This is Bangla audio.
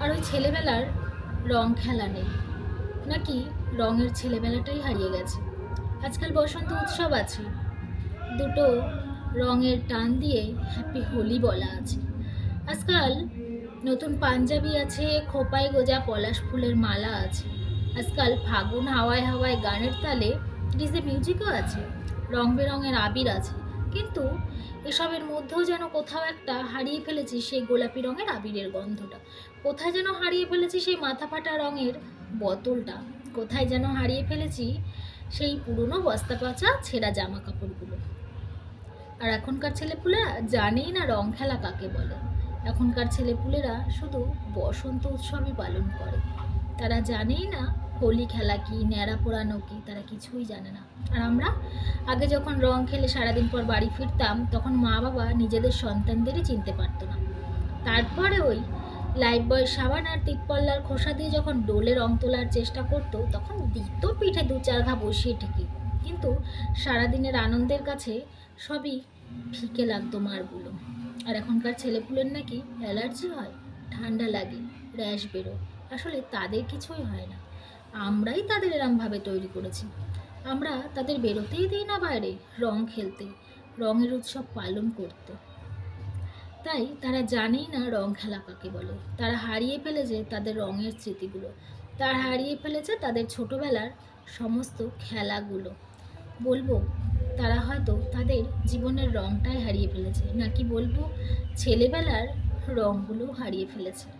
আর ওই ছেলেবেলার রং খেলা নেই। নাকি রঙের ছেলেবেলাটাই হারিয়ে গেছে। আজকাল বসন্ত উৎসব আছে। দুটো রঙের টান দিয়ে হ্যাপি হোলি বলা আছে। আজকাল নতুন পাঞ্জাবি আছে, খোপায় গোজা পলাশ ফুলের মালা আছে। আজকাল ফাগুন হাওয়ায় হাওয়ায় গানের তালে ডিজে মিউজিকও আছে। রং বেরঙের আবির আছে। কিন্তু এসবের মধ্যেও যেন কোথাও একটা হারিয়ে ফেলেছি সেই গোলাপি রঙের আবিরের গন্ধটা। কোথায় যেন হারিয়ে ফেলেছি সেই মাথা ফাটা রঙের বোতলটা? কোথায় যেন হারিয়ে ফেলেছি সেই পুরনো বস্তা পচা ছেঁড়া জামা কাপড়গুলো আর এখনকার ছেলেপুলেরা জানেই না রং খেলা কাকে বলে। এখনকার ছেলেপুলেরা শুধু বসন্ত উৎসবই পালন করে। তারা জানেই না হোলি খেলা কি, ন্যাড়া পোড়ানো কি, তারা কিছুই জানে না। আর আমরা আগে যখন রং খেলে সারাদিন পর বাড়ি ফিরতাম, তখন মা বাবা নিজেদের সন্তানদেরই চিনতে পারতো না। তারপরে ওই লাইফ বয় সাবান আর তিতপল্লার খোসা দিয়ে যখন ডোলে রং তোলার চেষ্টা করতো, তখন দিত পিঠে দু চার ঘা বসিয়ে ঠিকই কিন্তু সারাদিনের আনন্দের কাছে সবই ফিকে লাগতো মারগুলো। আর এখনকার ছেলেপুলের নাকি অ্যালার্জি হয়, ঠান্ডা লাগে, র্যাশ বেরো আসলে তাদের কিছুই হয় না। আমরাই তাদের এরমভাবে তৈরি করেছি। আমরা তাদের বেরোতেই দিই না বাইরে, রং খেলতে, রঙের উৎসব পালন করতে। তাই তারা জানেই না রং খেলা কাকে বলে। তারা হারিয়ে ফেলেছে তাদের রঙের স্মৃতিগুলো। তারা হারিয়ে ফেলেছে তাদের ছোটবেলার সমস্ত খেলাগুলো। বলব, তারা হয়তো তাদের জীবনের রংটাই হারিয়ে ফেলেছে। নাকি বলব, ছেলেবেলার রঙগুলো হারিয়ে ফেলেছে।